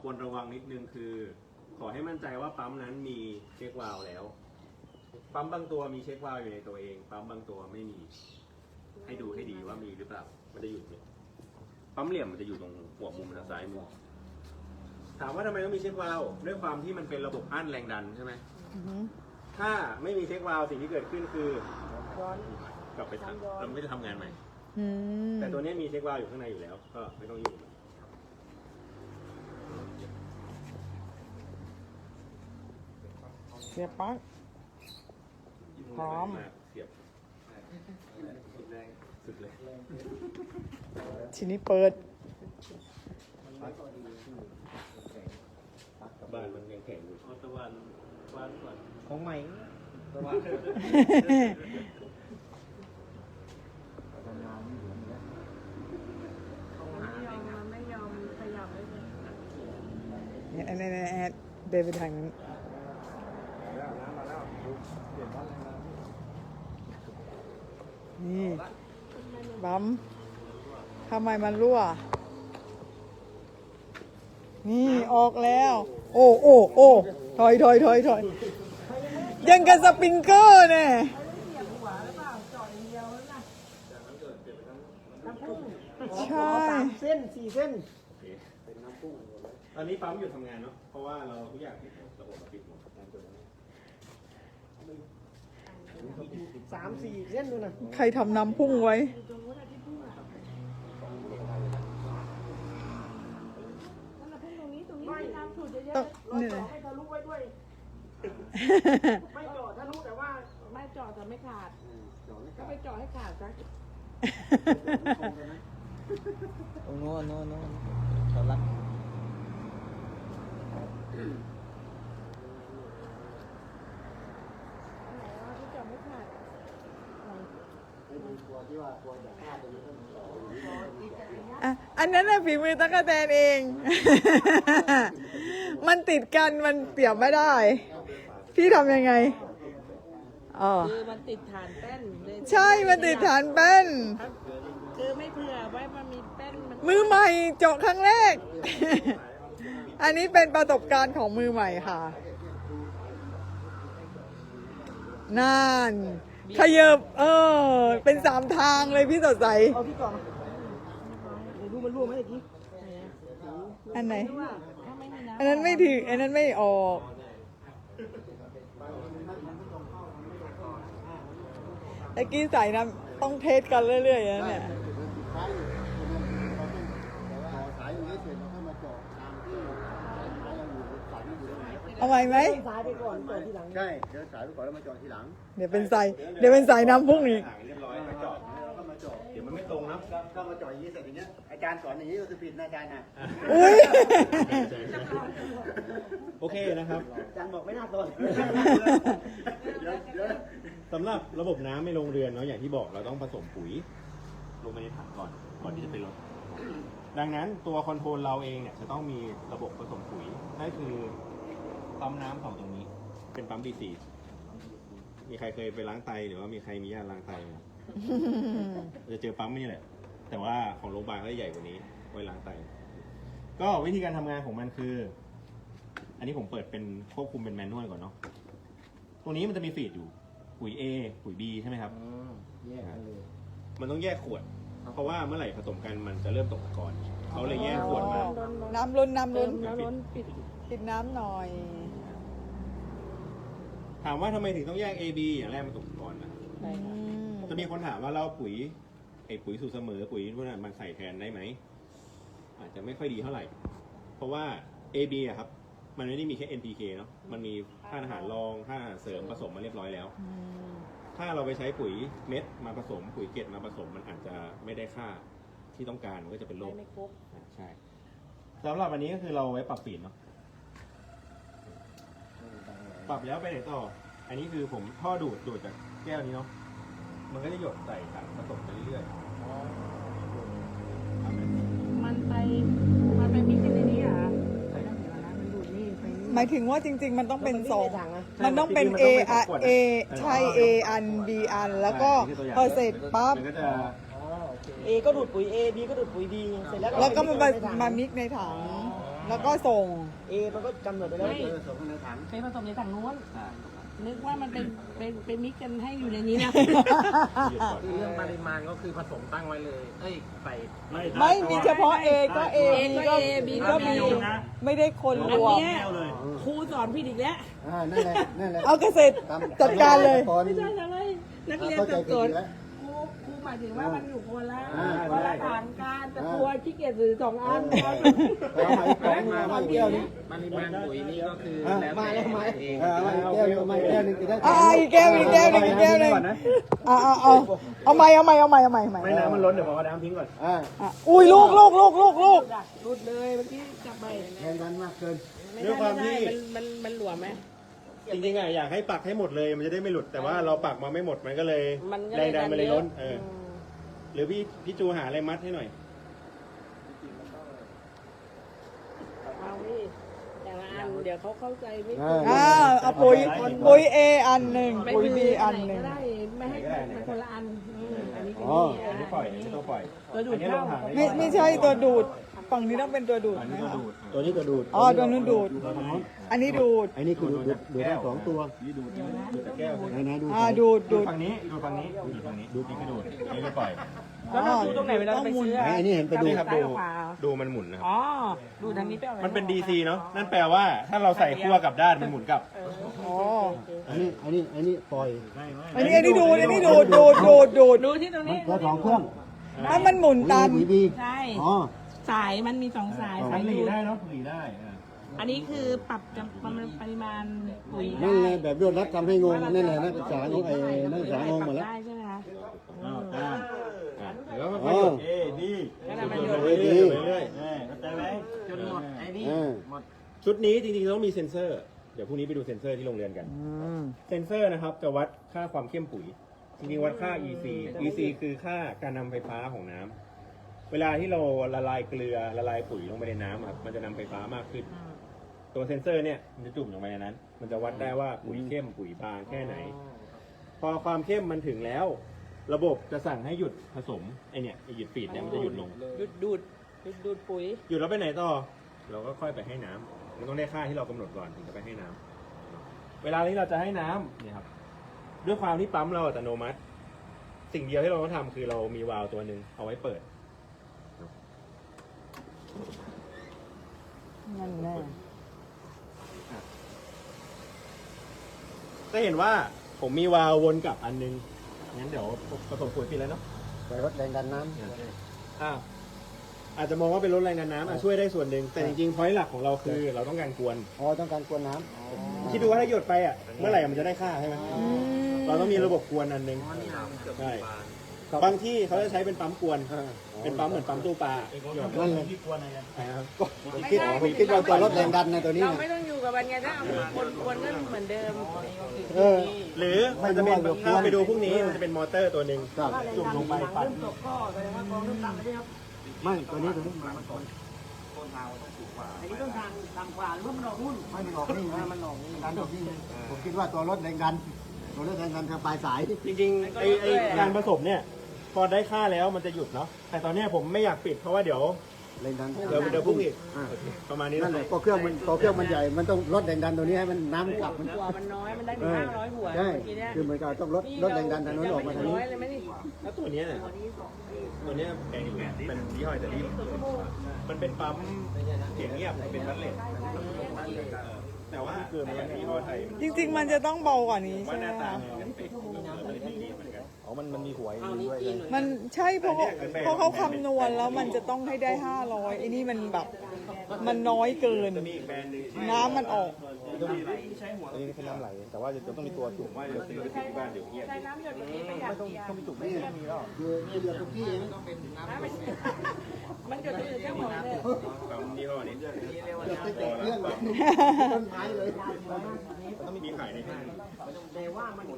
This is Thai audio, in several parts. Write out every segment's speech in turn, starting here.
ควรระวังนิดนึงคือ ขอให้มั่นใจว่าปั๊มนั้นมีเช็ควาล์วแล้ว ปั๊มบางตัวมีเช็ควาล์วอยู่ในตัวเอง ปั๊มบางตัวไม่มี ให้ดูให้ดีว่ามีหรือเปล่ามันจะอยู่เนี่ยปั๊มเหลี่ยมมันจะอยู่ตรงหัวมุมทางซ้ายมือถามว่าทำไมต้องมีเช็ควาล์วด้วยความที่มันเป็นระบบอั้นแรงดันใช่ไหมอือหือถ้าไม่มีเช็ควาล์วสิ่งที่เกิดขึ้นคือย้อน กลับไปทำเราไม่ได้ทำงานใหม่ อืมแต่ตัวนี้มีเช็ควาล์วอยู่ข้างในอยู่แล้ว ก็ไม่ต้องยุ่งเสียบปลั๊ก พร้อม เสียบสุดแรงสุดเลยทีนี้เปิด บ้านมันยังแข็งอยู่ตะวันวันก่อนของใหม่ตะวันมันไม่ยอมมันไม่ยอมขยับเลยเนี่ยอันนี้แอดเดินไปทางนั้น นี่บัมทำไมมันรั่ว นี่ออกแล้ว โอ้โอ้โอ้ถอยถอยถอยถอยยังกับสปริงเกอร์เนี่ยใช่สามเส้นสี่เส้นตอนนี้ปั๊มหยุดทำงานเนาะเพราะว่าเราทุกอย่างปิดหมดระบบเราปิดหมดงานตัวนี้ สามสี่เส้นดูนะใครทำน้ำพุ่งไว้ไม่น้ำถูดเยอะต้องๆเราเนี่ยเจาะให้ทะลุไว้ด้วย ไม่เจาะทะลุแต่ว่าไม่เจาะแต่ไม่ขาดก็ไปเจาะให้ขาดซะโอ้โน่นโน่นโน่นเขารัก ที่เจาะไม่ขาด อะอันนั้นน่ะฝีมือตั๊กแตนเอง มันติดกันมันเปรียบไม่ได้ พี่ทำยังไง อ๋อ คือมันติดฐานแป้นเลยใช่ มันติดฐานแป้น คือไม่เผื่อไว้มันมีแป้นมันมือใหม่เจาะครั้งแรก อันนี้เป็นประสบการณ์ของมือใหม่ค่ะ นั่น ขยับเออ เป็นสามทางเลยพี่สดใส เอาที่ก่อนเดี๋ยวดูมันรั่วไหมเมื่อกี้อันไหนถ้าไม่มีน้ำอันนั้นไม่ถึง อันนั้นไม่ออก ตะกี้ใส่น้ำต้องเทสกันเรื่อยๆนะเนี่ยสายอยู่เฉยๆเราค่อยมาเจาะตามที่สายเราอยู่สายมันอยู่ตรงไหน เอาใหม่ไหม ซ้ายไปก่อนเจาะทีหลัง ใช่ เดี๋ยวสายไปก่อนแล้วมาเจาะทีหลังเดี๋ยวเป็นสายเดี๋ยวเป็นสายน้ำพุ่งอีกห่างเรียบร้อยไปจอดแล้วก็มาเจาะเดี๋ยวมันไม่ตรงนะถ้ามาเจาะอย่างนี้เสร็จอย่างเงี้ย อาจารย์สอนอย่างนี้ก็คือผิดนะอาจารย์นะอุ้ย โอเคนะครับอาจารย์บอกไม่น่าตนเดี๋ยวเดี๋ยวสำหรับระบบน้ำในโรงเรือนเนาะอย่างที่บอกเราต้องผสมปุ๋ย ลงไปในถังก่อนก่อนที่จะไปลดดังนั้นตัวคอนโทรลเราเองเนี่ยจะต้องมีระบบผสมปุ๋ยนั่นคือ ปั๊มน้ำของตรงนี้ เป็นปั๊ม DC มีใครเคยไปล้างไตหรือว่ามีใครมีญาติล้างไตไหมเราจะเจอปั๊มนี่แหละ แต่ว่าของโรงพยาบาลเขาจะใหญ่กว่านี้ไว้ล้างไต ก็วิธีการทำงานของมันคือ อันนี้ผมเปิดเป็นควบคุมเป็นแมนนวลก่อนเนาะตรงนี้มันจะมีฟีดอยู่ปุ๋ย A ปุ๋ย B ใช่ไหมครับแยกกันเลย มันต้องแยกขวด เพราะว่าเมื่อไหร่ผสมกันมันจะเริ่มตกตะกอนเขาเลยแยกขวดมา น้ำล้นน้ำล้นแล้วล้นปิด ปิดน้ำหน่อย ถามว่าทำไมถึงต้องแยก A B อย่างแรกมันตกตะกอนนะอืมจะมีคนถามว่าเราปุ๋ยไอ้ปุ๋ยสูตรเสมอปุ๋ยพวกนั้นมันใส่แทนได้ไหมอาจจะไม่ค่อยดีเท่าไหร่ เพราะว่า A B อะครับ มันไม่ได้มีแค่ NPK เนาะมันมีธาตุอาหารรองธาตุอาหารเสริมผสมมาเรียบร้อยแล้ว อืมถ้าเราไปใช้ปุ๋ยเม็ดมาผสม ปุ๋ยเกล็ดมาผสมมันอาจจะไม่ได้ค่าที่ต้องการมันก็จะเป็นโรคไม่ครบ อ่าใช่สำหรับอันนี้ก็คือเราไว้ปรับฟีดเนาะ ปรับแล้วไปไหนต่อ อันนี้คือผมท่อดูดดูดจากแก้วนี้เนาะ มันก็จะหยดใส่ถังผสมไปเรื่อยๆครับมันไป มันไปมิกซ์ในนี้เหรอใช่เดี๋ยวนะมันดูดนี่ไปนี่ หมายถึงว่าจริง ๆ มันต้องเป็นสองถังอะมันต้องเป็น A อะ A ใช่ A อัน B อัน แล้วก็พอเสร็จปั๊บ มันก็จะ เอก็ดูดปุ๋ย A B ก็ดูดปุ๋ย B เสร็จแล้ว แล้วก็มาไปมามิกในถังม แล้วก็ส่ง เอมันก็กำหนดไปแล้วไม่เออส่งในถังไปผสมในถังนู้นนึกว่ามันเป็นเป็นเป็นมิกกันให้อยู่ในนี้นะหยุดก่อนคือเรื่องปริมาณก็คือผสมตั้งไว้เลย เอ้ยใส่ไม่มีเฉพาะ A ก็ A B ก็ A B ก็ B ไม่ได้คนรอันวมเนี้ยครูสอนผิดอีกแล้วอ่านั่นแหละนั่นแหละเอาเกษตรจัดการเลย ตอนไม่ใช่อะไรนักเรียนเข้าใจสับผิสดนแล้วครูครูห มายถึงว่ามันอยู่คนละอ่าคนละฐานการแต่ครูขี้เกียจซื้อสองอันเอามาอีกสองมามาอีกแก้วนึงปริมาณปุ๋ยนี่ก็คืออ่าแล้วมาแต่แล้วมาเองเออมาอีกแก้วนึงมาอีกแก้วนึงจะได้อ่าอีกแก้วอีกแก้วหนึงอีกแก้วหนึงอ่าเอาเอาเอาใหม่เอาใหม่เอาใหม่เอาใหม่เอาใหม่ไม่น้ำมันล้นเดี๋ยวพอเอาน้ำทิ้งก่อนอ่าอะอุ้ยลูกลูกลูกลูกลูกหลุดเลยเมื่อกี้จับไปแรงดันมากเกิน ด้วยความที่ มันมันมันหลวมไหม จริงๆอะอยากให้ปักให้หมดเลยมันจะได้ไม่หลุดแต่ว่าเราปักมาไม่หมดมันก็เลยมันก็แรงดันมันเลยล้นเยเออะอหรือพี่พี่จูหาอะไรมัดให้หน่อย เอานี่แต่ละอันเดี๋ยวเขาเข้าใจไม่อ่าถูกอ่าเอาปุ๋ยปุ๋ย A อันหนึ่งไม่ปุ๋ยมี B อัอันนหไหนนึ่ง ก็ได้ไม่ให้เป็นคนละอันอืมอันนี้เป็นอ๋อนี่อันนี้ปล่อยอันนี้ไม่ต้องปล่อยตัวดูอัดนนี้ลเข้างถังไม่ไม่ใช่ตัวดูด ฝั่งนี้ต้องเป็นตัวดูดอันไหมนี้ตัวคะดูดตัวนี้ก็ดูดอ๋อตัวนู้นดูดอันนี้ดูด ไอ้นี่คือดูดดูดทั้งสองตัวนี่ดูดดูดแต่แก้วไหนไหนดูอ่าดูดดูดูดดฝั่งนี้ดูด ฝั่งนี้ดูดฝั่งนี้ดูดนี่ก็ดูดนี่ก็ปล่อยแล้วเราดูตรงไหนเวลาไปซื้อไหนไอ้นี่เห็นไปดูนี่ครับดูซ้ายกับขวาดูมันหมุนนะครับอ๋อ ดูทางนี้ไปอาอะไรมันเป็น DC เนาะนั่นแปลว่าถ้าเราใส่ขั้วกลับด้านมันหมุนกลับ อ๋อ อันนี้อันนี้อันนี้ปล่อยอันนี้อันนี้ดูดอันนี้ดูดดูดดูดดูดดูที่ตรงนี้ ตัวสองเครื่องถ้ามันหมุนตามปุ๋ยบีใช่ อ๋อ สายมันมีสองสายมัสายนหลีดูดได้เนาะหลีได้อ่าอันนี้คือปรับจำประมาณปริมาณปุ๋ยนั่นไงได้แบบรวดรัดทำให้งงนั่นแหละนักศึกษางงไอ้นักศึกษางงหมดแล้ว ได้ใช่ไหมคะอ้าวได้อะแล้วก็ค่อยๆหยุดเอดีแล้วมันหหยุยุดดไปเรื่อยๆเรื่อยๆเออเข้าใจไหมจนหมดไอ้นี่อ่าหมด ชุดนี้จริงๆต้องมีเซ็นเซอร์ เดี๋ยวพรุ่งนี้ไปดูเซ็นเซอร์ที่โรงเรียนกันอืมเซ็นเซอร์นะครับจะวัดค่าความเข้มปุ๋ย จริงๆวัดค่า EC EC คือค่าการนำไฟฟ้าของน้ำ เวลาที่เราละลายเกลือละลายปุ๋ยลงไปในน้ำอะครับมันจะนำไฟฟ้ามากขึ้นตัวเซ็นเซอร์เนี่ยมันจะจุ่มลงไปในนั้น มันจะวัดได้ว่าปุ๋ยเข้มปุ๋ยบางแค่ไหน พอความเข้มมันถึงแล้ว ระบบจะสั่งให้หยุดผสมไอเนี่ยไอหยุดฟีดเนี่ยมันจะหยุดลง ดูดดูดดูดดูดปุ๋ย หยุดแล้วไปไหนต่อ เราก็ค่อยไปให้น้ำมันต้องได้ค่าที่เรากำหนดก่อนถึงจะไปให้น้ำเวลาที่เราจะให้น้ำเนี่ยครับ ด้วยความที่ปั๊มเราอัตโนมัติ สิ่งเดียวที่เราต้องทำคือเรามีวาล์วตัวหนึ่งเอาไว้เปิด นั่นแน่จะเห็นว่าผมมีวาล์ววนกลับอันนึง งั้นเดี๋ยวผสมปุ๋ยปิดแล้วเนาะไปรถแรงดันน้อ้าวอาจจะมองว่าเป็นรถแรงดันน้ำอะช่วยได้ส่วนหนึ่งแต่จริงๆพอยต์หลักของเราคือ เราต้องการกวนำอ๋อต้องการกวนน้คิดดูว่าถ้าหยดไปอะเมื่อไหร่มันจะได้ค่าใช่ไหมอืมเราต้องมีระบบกวนอันหนึงใช่ บางที่เขาจะใช้เป็นปั๊มกวนำอ่าเป็นปั๊มเหมือนปั๊มตู้ปลาหยดนั่นเลยนะครับผมคิดผมคิดว่าตัวรถแรงดันนะตัวนี้เรานะไม่ต้องอยู่กับมันไงถ้าเอาคนคนก็เหมือนเดิมเออหรือมันจะเป็นไม่รู้ว่าถ้าไปดูพรุ่งนี้มันจะเป็นมอเตอร์ตัวหนึ่งครับจุ่มลงไปปั่นไม่ตัวนี้ตัวนี้อันนี้ต้องทางทางขวาหรือว่ามันออกนู่นไม่มันออกนี่นะมันออกนี่ดันออกนี่ผมคิดว่าตัวรถแรงดันตัวรถแรงดันทางปลายสายจริงๆไอไอการผสมเนี่ยพ อได้ค่าแล้วมันจะหยุดเนาะแต่ตอนเนี้ยผมไม่อยากปิดเพราะว่าเดี๋ยวแรงดันเดี๋ยวเดี๋ยวพุ่งอีกอ่าประมาณนี้นั่นนะแหละพอเครื่องมันพอเครื่องมันใหญ่ มันต้องลดแรงดันตัวนี้ให้มันน้ำกลับมันหัวมันน้อยมันได้ถึเองอห้าร้อยหัวใช่เมื่อกี้เนี่ยคือเหมือนกับต้องลดลดแรงดันทางโน้นออกมาทางนี้ร้อยเลยไหมนี่แล้วตัวเนี้ยเนี่ยตัวเนี้ยแพงอยู่เนี่ยเป็นยี่ห้ออิตาลีมันเป็นปั๊มเสียงเงียบเป็นบัลเลตแต่ว่าเกินมายี่ห้อไทยจริง ๆ มันจะต้องเบากว่านี้ว่าใช่หไหมน้าตาคะ อนกันอ๋อมันมันมีหัวเอานี้จีนเหมือนมันใช่เพราะเขาเพราะเขาคำนวณแล้วมันจะต้องให้ได้ห้าร้อยไอ้นี่มันแบบ มันน้อยเกินจะมีอีกแบรนด์หนึ่งที่น้ำมันออกอันนี้คือน้ำไหล แต่ว่าจะต้องมีตัวจุ่มว่าเดี๋ยวซื้อไปติดที่บ้านเดี๋ยวเงียบใช้น้ำหยดอย่างนี้ประหยัดดีอะจุ่มไม่มีแล้วคือเดือดทุกที่เองมันหยดที่อื่นแค่หมดเลยปั๊มยี่ห้อนี้เดือดตั้งแต่เครื่องต้นไม้เลยต้องมีขายในห้างมันจะ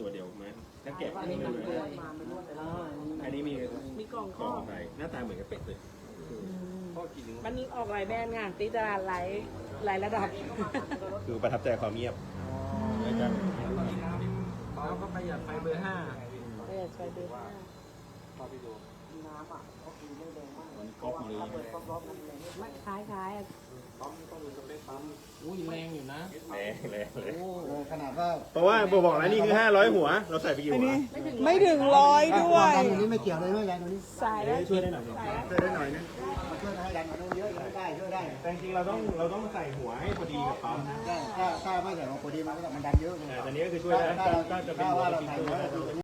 ตัวเดียวไหมถ้าแกะไม่รู้เลยอันนี้มีมีกล่องขข้อองไทยหน้าตาเหมือนกับเป็ดเลยมันออกหลายแบรนด์ไงตีตลาดหลายหลายระดับ คือประทับใจความเงียบแล้วกันเราก็ประหยัดไฟเบอร์ห้าเออใช้เบอร์ห้าน้ำอะก็คือไม่แรงมากมันก๊อกเลยเปิดพร้อมๆกันเลยไม่คล้ายๆ อะอุ้ยแรงอยู่นะ แรงแรงเลยโอ้ขนาดว่าเพราะว่าบอกแล้วนี่คือ 500 หัว เราใส่ไปกี่อันหัวนี้ไม่ถึงร้อยด้วยดันตัวนี้ไม่เกี่ยวเลยไม่ยันตัวนี้สายแล้วช่วยได้หน่อยช่วยได้หน่อยนึงมันช่วยให้ดันมันเยอะได้ช่วยได้แต่จริงๆเราต้องเราต้องใส่หัวให้พอดีกับปั๊มถ้าถ้าไม่ใส่ของพอดีมันก็มันดันเยอะแต่ตอนนี้ก็คือช่วยได้ถ้าเราก็จะเป็นถ้าหัวว่าเราจริงใส่ตัวหัว